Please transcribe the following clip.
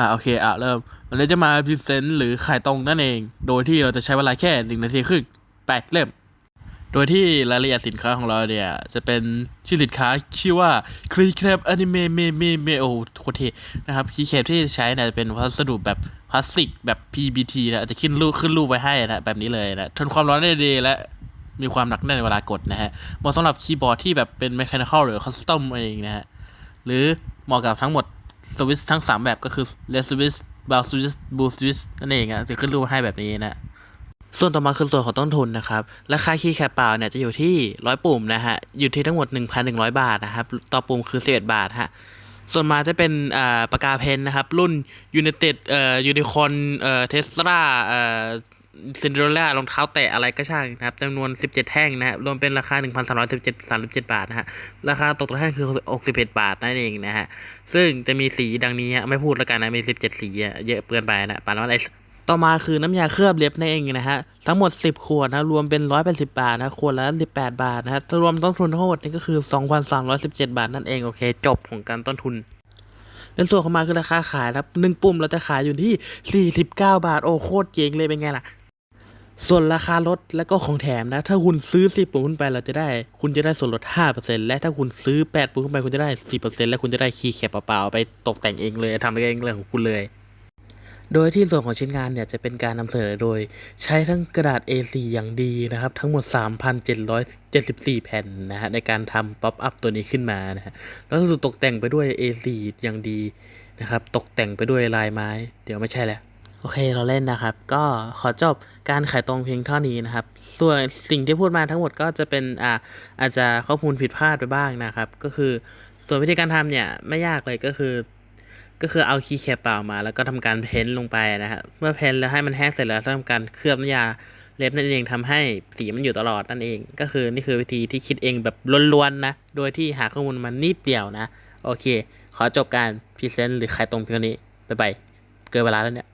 อ่าโอเคอะเริ่มวันนี้จะมาพรีเซนต์หรือขายตรงนั่นเอง โดยที่เราจะใช้เวลาแค่หนึ่งนาทีครึ่งไปเริ่ม โดยที่รายละเอียดสินค้าของเราเนี่ย จะเป็นชื่อสินค้าชื่อว่าครีแคปอนิเมะเมเมเมโอโคเทนะครับคีแคปที่ใช้เนี่ยจะเป็นวัสดุแบบพลาสติกแบบ PBT นะจะขึ้นรูปขึ้นรูปไว้ให้นะแบบนี้เลยนะทนความร้อนได้ดีและมีความหนักแน่นเวลากดนะฮะเหมาะสำหรับคีย์บอร์ดที่แบบเป็น mechanical หรือ custom เองนะฮะหรือเหมาะกับทั้งหมด สวิตทั้ง 3 แบบก็คือ l e s switch b a l switch boost switch นั่นเองอะจะขึ้นรูปให้แบบนี้นะส่วนต่อมาคือส่วนของต้นทุนนะครับราคาคีย์แคปเปล่าเนี่ยจะอยู่ที่100ปุ่มนะฮะอยู่ที่ทั้งหมด 1,100 บาทนะครับต่อปุ่มคือ 11 บาทฮะส่วนมาจะเป็นอ่าปากกาเพนนะครับ รุ่น United เอ่อ Unicorn เอ่อ Tesla เอ่อ Cinderella รองเท้าแตะอะไรก็ช่างนะครับจำนวน 17 แท่งนะฮะรวมเป็นราคา 1,317 37 บาทนะฮะราคาตกต่อแท่งคือ 61 บาทนั่นเองนะฮะซึ่งจะมีสีดังนี้ไม่พูดแล้วกันนะมี 17 สีเยอะเกินไปนะปานว่าอะไรต่อมาคือน้ำยาเคลือบเล็บนั่นเองนะฮะทั้งหมด 10 ขวดนะรวมเป็น 180 บาทนะขวดละ 18 บาทนะฮะถ้ารวมต้นทุนทั้งหมดนี่ก็คือ 2,317 บาทนั่นเองโอเคจบของการต้นทุนในส่วนของมาคือราคาขายนะครับหนึ่งปุ่มเราจะขายอยู่ที่ 49 บาท โอ้โคตรเจ๋งเลยเป็นไงล่ะ ส่วนราคาลดและก็ของแถมนะ ถ้าคุณซื้อ 10ปุ่มขึ้นไปเราจะได้ คุณจะได้ส่วนลด 5%และถ้าคุณซื้อ 8ปุ่มขึ้นไปคุณจะได้ 10%และคุณจะได้คีย์แคปเปล่าๆไปตกแต่งเองเลยทำเองเรื่องของคุณเลย โดยที่ส่วนของชิ้นงานเนี่ยจะเป็นการนำเสนอโดย ใช้ทั้งกระดาษ A4 อย่างดีนะครับ ทั้งหมด 3,774 แผ่นนะฮะในการทำป๊อปอัพตัวนี้ขึ้นมานะฮะแล้วถูกตกแต่งไปด้วย A4 อย่างดีนะครับตกแต่งไปด้วยลายไม้ เดี๋ยวไม่ใช่แล้ว โอเคเราเล่นนะครับ ก็ขอจบการขายตรงเพียงเท่านี้นะครับ ส่วนสิ่งที่พูดมาทั้งหมดก็จะเป็นอ่าอาจจะข้อมูลผิดพลาดไปบ้างนะครับ ก็คือส่วนวิธีการทำเนี่ยไม่ยากเลยก็คือ ก็คือเอาคีย์แคปเปล่ามา แล้วก็ทำการเพ้นท์ลงไปนะฮะเมื่อเพ้นท์แล้วให้มันแห้งเสร็จแล้วทำการเคลือบน้ำยาเล็บนั่นเองทำให้สีมันอยู่ตลอดนั่นเอง ก็คือนี่คือวิธีที่คิดเองแบบล้วนๆนะโดยที่หาข้อมูลมานิดเดียวนะโอเค ขอจบการพรีเซนต์หรือขายตรงเพียงนี้บ๊ายบายเกินเวลาแล้วเนี่ย